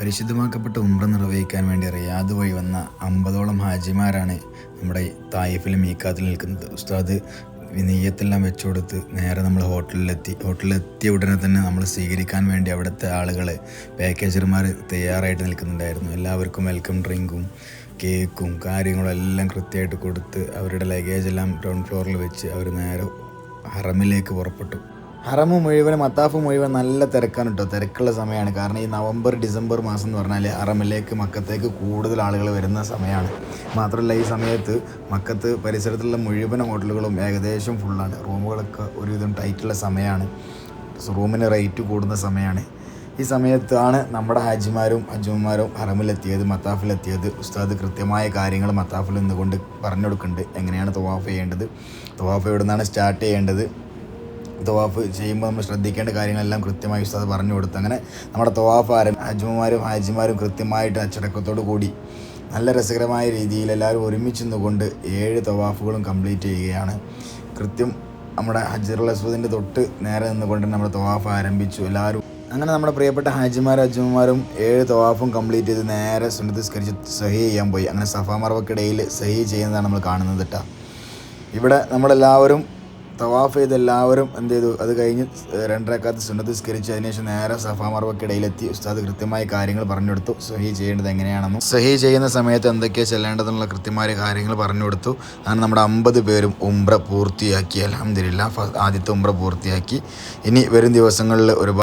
പരിശുദ്ധമാക്കപ്പെട്ട ഉംറ നിർവഹിക്കാൻ വേണ്ടി റിയാദ് വഴി വന്ന അമ്പതോളം ഹാജിമാരാണ് നമ്മുടെ തായിഫിൽ മീക്കാത്തിൽ നിൽക്കുന്നത്. ഉസ്താദ് നെയ്യത്തെല്ലാം വെച്ചു കൊടുത്ത് നേരെ നമ്മൾ ഹോട്ടലിലെത്തി. ഹോട്ടലിലെത്തിയ ഉടനെ തന്നെ നമ്മൾ സ്വീകരിക്കാൻ വേണ്ടി അവിടുത്തെ ആളുകൾ പാക്കേജർമാർ തയ്യാറായിട്ട് നിൽക്കുന്നുണ്ടായിരുന്നു. എല്ലാവർക്കും വെൽക്കം ഡ്രിങ്കും കേക്കും കാര്യങ്ങളും എല്ലാം കൃത്യമായിട്ട് കൊടുത്ത് അവരുടെ ലഗേജ് എല്ലാം ഗ്രൗണ്ട് ഫ്ലോറിൽ വെച്ച് അവർ നേരെ ഹറമിലേക്ക് പുറപ്പെട്ടു. ഹറമ് മുഴുവൻ മത്താഫ് മുഴുവൻ നല്ല തിരക്കാണ് കേട്ടോ തിരക്കുള്ള സമയമാണ് കാരണം ഈ നവംബർ ഡിസംബർ മാസം എന്ന് പറഞ്ഞാൽ ഹറമിലേക്ക് മക്കത്തേക്ക് കൂടുതൽ ആളുകൾ വരുന്ന സമയമാണ് മാത്രമല്ല ഈ സമയത്ത് മക്കത്ത് പരിസരത്തുള്ള മുഴുവൻ ഹോട്ടലുകളും ഏകദേശം ഫുള്ളാണ് റൂമുകളൊക്കെ ഒരുവിധം ടൈറ്റുള്ള സമയമാണ് റൂമിന് റേറ്റ് കൂടുന്ന സമയമാണ് ഈ സമയത്താണ് നമ്മുടെ ഹാജിമാരും അജുമ്മമാരും ഹറമിലെത്തിയത് മത്താഫിലെത്തിയത്. ഉസ്താദ് കൃത്യമായ കാര്യങ്ങൾ മത്താഫിൽ നിന്നുകൊണ്ട് പറഞ്ഞു കൊടുക്കുന്നുണ്ട്. എങ്ങനെയാണ് തവാഫ് ചെയ്യേണ്ടത്? തവാഫ് എവിടെ നിന്നാണ് സ്റ്റാർട്ട് ചെയ്യേണ്ടത്? തവാഫ് ചെയ്യുമ്പോൾ നമ്മൾ ശ്രദ്ധിക്കേണ്ട കാര്യങ്ങളെല്ലാം കൃത്യമായി ഉസ്താദ് പറഞ്ഞു കൊടുത്തു. അങ്ങനെ നമ്മുടെ തവാഫാരും ആരം ഹജ്ജുമാരും ഹാജിമാരും കൃത്യമായിട്ട് അച്ചടക്കത്തോടു കൂടി നല്ല രസകരമായ രീതിയിൽ എല്ലാവരും ഒരുമിച്ച് നിന്നുകൊണ്ട് ഏഴ് തവാഫുകളും കംപ്ലീറ്റ് ചെയ്യുകയാണ്. കൃത്യം നമ്മുടെ ഹജറുൽ അസ്വദിന്റെ തൊട്ട് നേരെ നിന്നുകൊണ്ട് നമ്മുടെ തവാഫ് ആരംഭിച്ചു. എല്ലാവരും അങ്ങനെ നമ്മുടെ പ്രിയപ്പെട്ട ഹാജിമാരും അജ്മമാരും ഏഴ് തവാഫും കംപ്ലീറ്റ് ചെയ്ത് നേരെ സുന്നത്ത് സ്കരിച്ച് സഹി ചെയ്യാൻ പോയി. അങ്ങനെ സഫാ മറവക്കിടയിൽ സഹി ചെയ്യുന്നതാണ് നമ്മൾ കാണുന്നത് കേട്ടോ. ഇവിടെ നമ്മളെല്ലാവരും തവാഫ് ചെയ്ത് എല്ലാവരും എന്ത് ചെയ്തു? അത് കഴിഞ്ഞ് രണ്ടരക്കാത്ത് സുന്നത്ത് സ്കരിച്ച് അതിനുശേഷം നേരെ സഫാ മറവക്കിടയിലെത്തി ഉസ്താദ് കൃത്യമായ കാര്യങ്ങൾ പറഞ്ഞു കൊടുത്തു സഹി ചെയ്യേണ്ടത് എങ്ങനെയാണെന്നും. സഹി ചെയ്യുന്ന സമയത്ത് എന്തൊക്കെയാണ് ചെല്ലേണ്ടതെന്നുള്ള കൃത്യമായ കാര്യങ്ങൾ പറഞ്ഞു കൊടുത്തു അങ്ങനെ നമ്മുടെ അമ്പത് പേരും ഉംറ പൂർത്തിയാക്കി. അലഹമില്ല ആദ്യത്തെ ഉംറ പൂർത്തിയാക്കി. ഇനി വരും ദിവസങ്ങളിൽ ഒരുപാട്